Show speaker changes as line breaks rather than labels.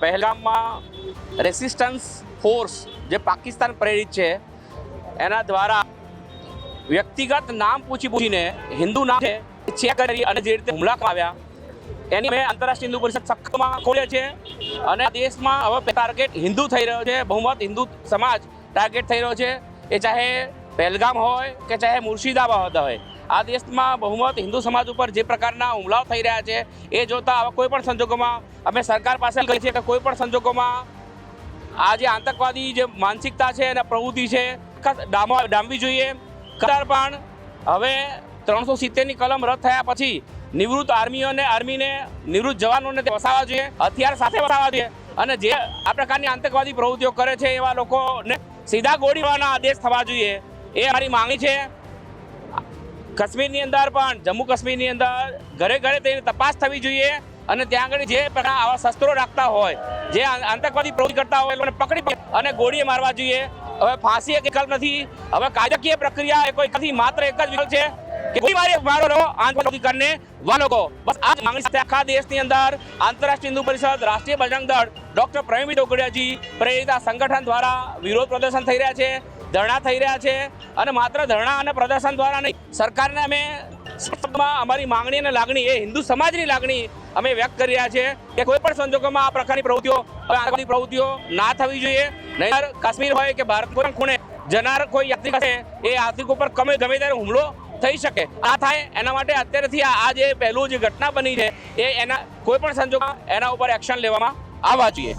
પહેલગામમાં resistance force જે પાકિસ્તાન પ્રેરિત છે, એના દ્વારા વ્યક્તિગત નામ પૂછી પૂછીને હિન્દુ નામ છે, ચેક કરી અને જે રીતે હુમલા આવ્યા. એની અમે આંતરરાષ્ટ્રીય હિન્દુ પરિષદ સખતમાં ખોલે છે અને દેશમાં હવે ટાર્ગેટ હિન્દુ થઈ રહ્યો છે, બહુમત હિન્દુ સમાજ ટાર્ગેટ થઈ રહ્યો છે. એ ચાહે પહેલગામ હોય કે ચાહે મુર્શિદાબાદ હોય. આ દેશમાં બહુમત હિન્દુ સમાજ ઉપર જે પ્રકારના હુમલાઓ થઈ રહ્યા છે, એ જોતા આવા કોઈ પણ સંજોગોમાં અમે સરકાર પાસે કહીએ છે કે કોઈ પણ સંજોગોમાં આ જે આતંકવાદી જે માનસિકતા છે અને પ્રવૃત્તિ છે ડામવા જોઈએ. કદાર પણ હવે ત્રણસો સિત્તેરની કલમ રદ થયા પછી નિવૃત્ત આર્મીઓને આર્મીને નિવૃત્ત જવાનોને વસાવવા જોઈએ, હથિયાર સાથે વસાવવા જોઈએ. અને જે આ પ્રકારની આતંકવાદી પ્રવૃત્તિઓ કરે છે એવા લોકોને સીધા ગોળીવાના આદેશ થવા જોઈએ. એ મારી માંગણી છે. કાશ્મીરની અંદર પણ, જમ્મુ કાશ્મીરની અંદર ઘરે ઘરે તેની તપાસ થવી જોઈએ અને ત્યાં આગળ જે આવા શસ્ત્રો રાખતા હોય, જે આતંકવાદી પ્રવૃત્તિ કરતા હોય લોકોને પકડી અને ગોળીએ મારવા જોઈએ. હવે ફાંસી એક વિકલ્પ નથી. હવે કાયદાકીય પ્રક્રિયા એ કોઈ નથી, માત્ર એક જ વિકલ્પ છે કે કોઈ મારે મારો રહો આતંકવાદી કરીને વાલો કહો બસ આ માંગણી સાથે આખા દેશની અંદર. આંતરરાષ્ટ્રીય હિન્દુ પરિષદ, રાષ્ટ્રીય બજરંગ દળ, ડોક્ટર પ્રવીણ ડોગડિયાજી પ્રેરિત સંગઠન દ્વારા વિરોધ પ્રદર્શન થઈ રહ્યા છે. ધરણા થઈ રહ્યા છે અને માત્ર ધરણા અને પ્રદર્શન દ્વારા નહીં, સરકારને અમે અમારી માંગણી અને લાગણી, એ હિન્દુ સમાજની લાગણી અમે વ્યક્ત કરી રહ્યા છે કે કોઈ પણ સંજોગોમાં આ પ્રકારની પ્રવૃત્તિઓ આગળની પ્રવૃત્તિઓ ના થવી જોઈએ. નહીં કાશ્મીર હોય કે ભારત કોઈ ખૂણે જનાર કોઈ યાત્રિક હશે, એ યાત્રિક ઉપર ગમે ગમે ત્યારે હુમલો થઈ શકે. આ થાય એના માટે અત્યારેથી આ જે પહેલું જે ઘટના બની છે, એ એના કોઈ પણ સંજોગમાં એના ઉપર એક્શન લેવામાં આવવા જોઈએ.